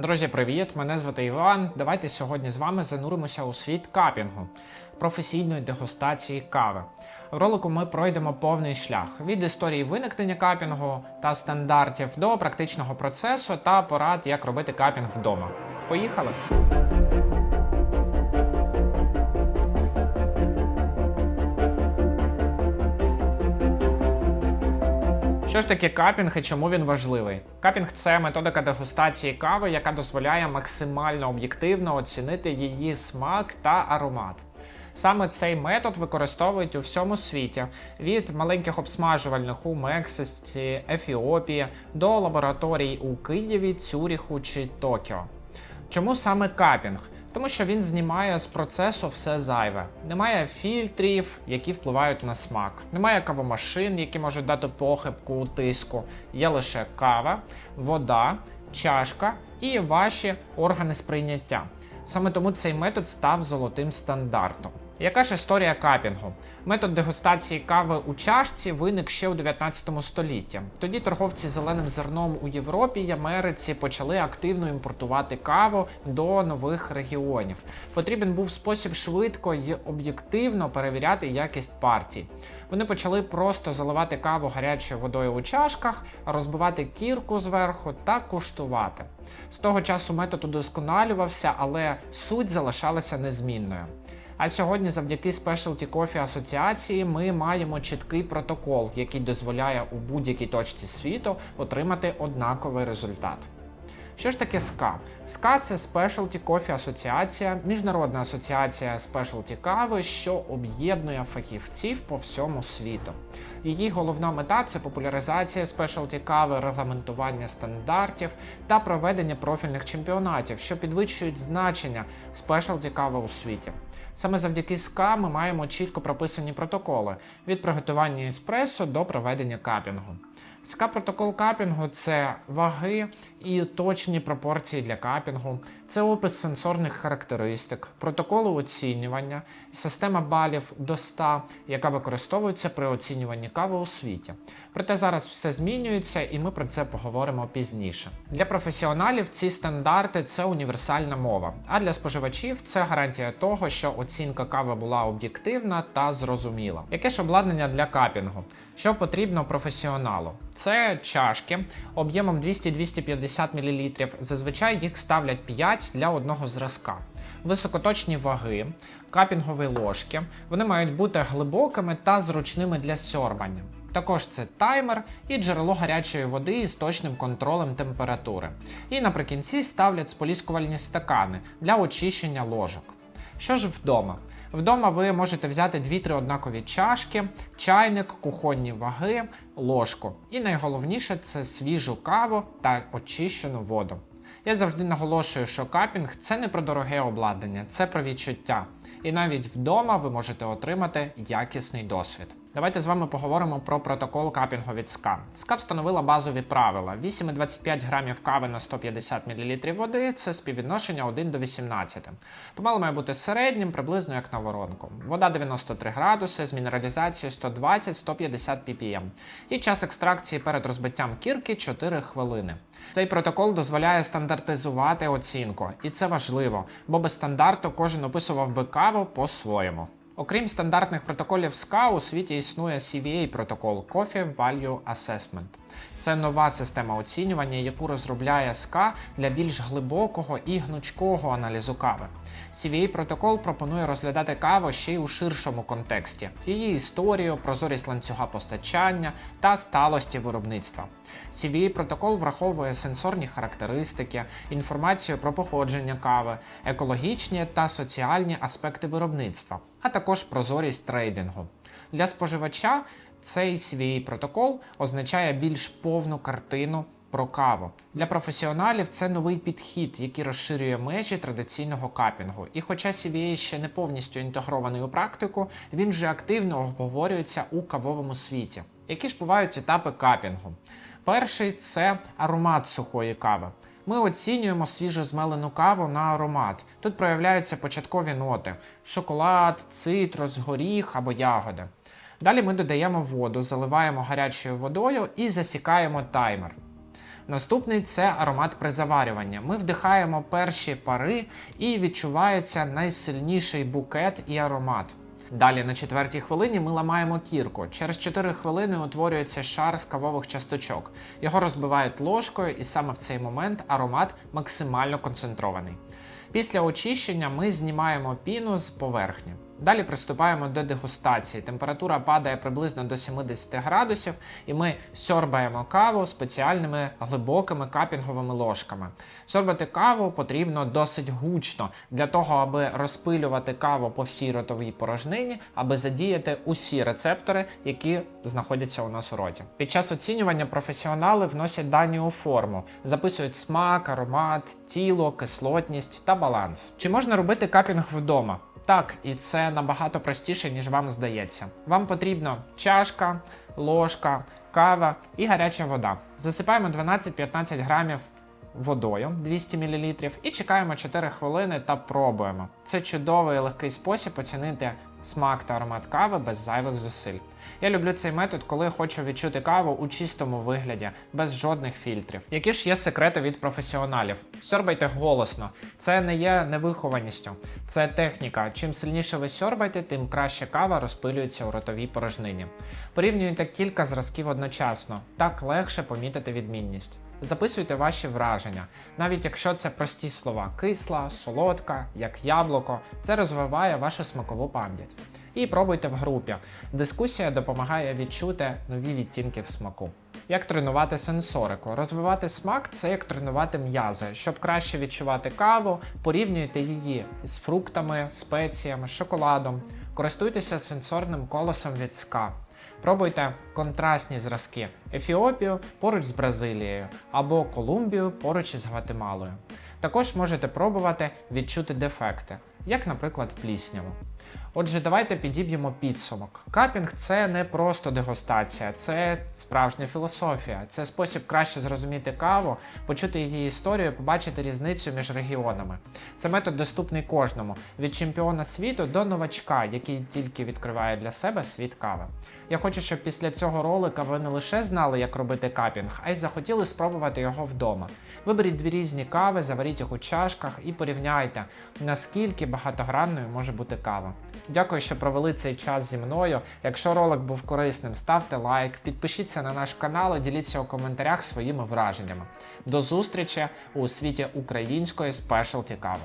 Друзі, привіт! Мене звати Іван. Давайте сьогодні з вами зануримося у світ капінгу, професійної дегустації кави. В ролику ми пройдемо повний шлях від історії виникнення капінгу та стандартів до практичного процесу та порад, як робити капінг вдома. Поїхали! Що ж таке капінг і чому він важливий? Капінг це методика дегустації кави, яка дозволяє максимально об'єктивно оцінити її смак та аромат. Саме цей метод використовують у всьому світі від маленьких обсмажувальних у Мексиці, Ефіопії до лабораторій у Києві, Цюріху чи Токіо. Чому саме капінг? Тому що він знімає з процесу все зайве. Немає фільтрів, які впливають на смак. Немає кавомашин, які можуть дати похибку у тиску. Є лише кава, вода, чашка і ваші органи сприйняття. Саме тому цей метод став золотим стандартом. Яка ж історія капінгу? Метод дегустації кави у чашці виник ще у 19 столітті. Тоді торговці зеленим зерном у Європі й Америці почали активно імпортувати каву до нових регіонів. Потрібен був спосіб швидко й об'єктивно перевіряти якість партій. Вони почали просто заливати каву гарячою водою у чашках, розбивати кірку зверху та куштувати. З того часу метод удосконалювався, але суть залишалася незмінною. А сьогодні, завдяки Specialty Coffee Асоціації, ми маємо чіткий протокол, який дозволяє у будь-якій точці світу отримати однаковий результат. Що ж таке СКА? СКА це Specialty Coffee Асоціація, міжнародна асоціація спешалті кави, що об'єднує фахівців по всьому світу. Її головна мета це популяризація спешалті кави, регламентування стандартів та проведення профільних чемпіонатів, що підвищують значення спешалті кави у світі. Саме завдяки СКА ми маємо чітко прописані протоколи від приготування еспресо до проведення капінгу. СКА протокол капінгу це ваги і точні пропорції для капінгу, це опис сенсорних характеристик, протоколи оцінювання, система балів до 100, яка використовується при оцінюванні кави у світі. Проте зараз все змінюється, і ми про це поговоримо пізніше. Для професіоналів ці стандарти це універсальна мова, а для споживачів це гарантія того, що оцінка кави була об'єктивна та зрозуміла. Яке ж обладнання для капінгу? Що потрібно професіоналу? Це чашки об'ємом 200-250 мл. Зазвичай їх ставлять 5 для одного зразка. Високоточні ваги, капінгові ложки. Вони мають бути глибокими та зручними для сьорбання. Також це таймер і джерело гарячої води із точним контролем температури. І наприкінці ставлять споліскувальні стакани для очищення ложок. Що ж вдома? Вдома ви можете взяти 2-3 однакові чашки, чайник, кухонні ваги, ложку. І найголовніше це свіжу каву та очищену воду. Я завжди наголошую, що капінг це не про дороге обладнання, це про відчуття. І навіть вдома ви можете отримати якісний досвід. Давайте з вами поговоримо про протокол капінгу від СКА. СКА встановила базові правила: 8,25 грамів кави на 150 мл води це співвідношення 1 до 18. Помало має бути середнім, приблизно як на воронку. Вода 93 градуси з мінералізацією 120-150 ppm. І час екстракції перед розбиттям кірки 4 хвилини. Цей протокол дозволяє стандартизувати оцінку, і це важливо, бо без стандарту кожен описував би каву по-своєму. Окрім стандартних протоколів СКА, у світі існує CVA протокол Coffee Value Assessment. Це нова система оцінювання, яку розробляє СКА для більш глибокого і гнучкого аналізу кави. CVA протокол пропонує розглядати каву ще й у ширшому контексті: її історію, прозорість ланцюга постачання та сталості виробництва. CVA протокол враховує сенсорні характеристики, інформацію про походження кави, екологічні та соціальні аспекти виробництва, а також прозорість трейдингу. Для споживача цей CVA протокол означає більш повну картину про каву. Для професіоналів це новий підхід, який розширює межі традиційного капінгу. І хоча CVA ще не повністю інтегрований у практику, він вже активно обговорюється у кавовому світі. Які ж бувають етапи капінгу? Перший це аромат сухої кави. Ми оцінюємо свіжо змелену каву на аромат. Тут проявляються початкові ноти: шоколад, цитрус, горіх або ягоди. Далі ми додаємо воду, заливаємо гарячою водою і засікаємо таймер. Наступний це аромат при заварюванні. Ми вдихаємо перші пари і відчувається найсильніший букет і аромат. Далі на четвертій хвилині ми ламаємо кірку. Через 4 хвилини утворюється шар з кавових часточок. Його розбивають ложкою, і саме в цей момент аромат максимально концентрований. Після очищення ми знімаємо піну з поверхні. Далі приступаємо до дегустації. Температура падає приблизно до 70 градусів, і ми сьорбаємо каву спеціальними глибокими капінговими ложками. Сьорбати каву потрібно досить гучно для того, аби розпилювати каву по всій ротовій порожнині, аби задіяти усі рецептори, які знаходяться у нас у роті. Під час оцінювання професіонали вносять дані у форму, записують смак, аромат, тіло, кислотність та баланс. Чи можна робити капінг вдома? Так, і це набагато простіше, ніж вам здається. Вам потрібно чашка, ложка, кава і гаряча вода. Засипаємо 12-15 грамів водою 200 мл і чекаємо 4 хвилини та пробуємо. Це чудовий і легкий спосіб оцінити смак та аромат кави без зайвих зусиль. Я люблю цей метод, коли хочу відчути каву у чистому вигляді, без жодних фільтрів. Які ж є секрети від професіоналів? Сьорбайте голосно. Це не є невихованістю, це техніка. Чим сильніше ви сьорбаєте, тим краще кава розпилюється у ротовій порожнині. Порівнюйте кілька зразків одночасно, так легше помітити відмінність. Записуйте ваші враження, навіть якщо це прості слова кисла, солодка, як яблуко, це розвиває вашу смакову пам'ять. І пробуйте в групі. Дискусія допомагає відчути нові відтінки в смаку. Як тренувати сенсорику? Розвивати смак це як тренувати м'язи. Щоб краще відчувати каву, порівнюйте її з фруктами, спеціями, шоколадом. Користуйтеся сенсорним колесом від СКА. Пробуйте контрастні зразки Ефіопію поруч з Бразилією або Колумбію поруч із Гватемалою. Також можете пробувати відчути дефекти, як, наприклад, плісняву. Отже, давайте підіб'ємо підсумок. Капінг це не просто дегустація, це справжня філософія. Це спосіб краще зрозуміти каву, почути її історію, побачити різницю між регіонами. Це метод доступний кожному від чемпіона світу до новачка, який тільки відкриває для себе світ кави. Я хочу, щоб після цього ролика ви не лише знали, як робити капінг, а й захотіли спробувати його вдома. Виберіть дві різні кави, заваріть їх у чашках і порівняйте, наскільки багатогранною може бути кава. Дякую, що провели цей час зі мною. Якщо ролик був корисним, ставте лайк, підпишіться на наш канал і діліться у коментарях своїми враженнями. До зустрічі у світі української спешалті кави.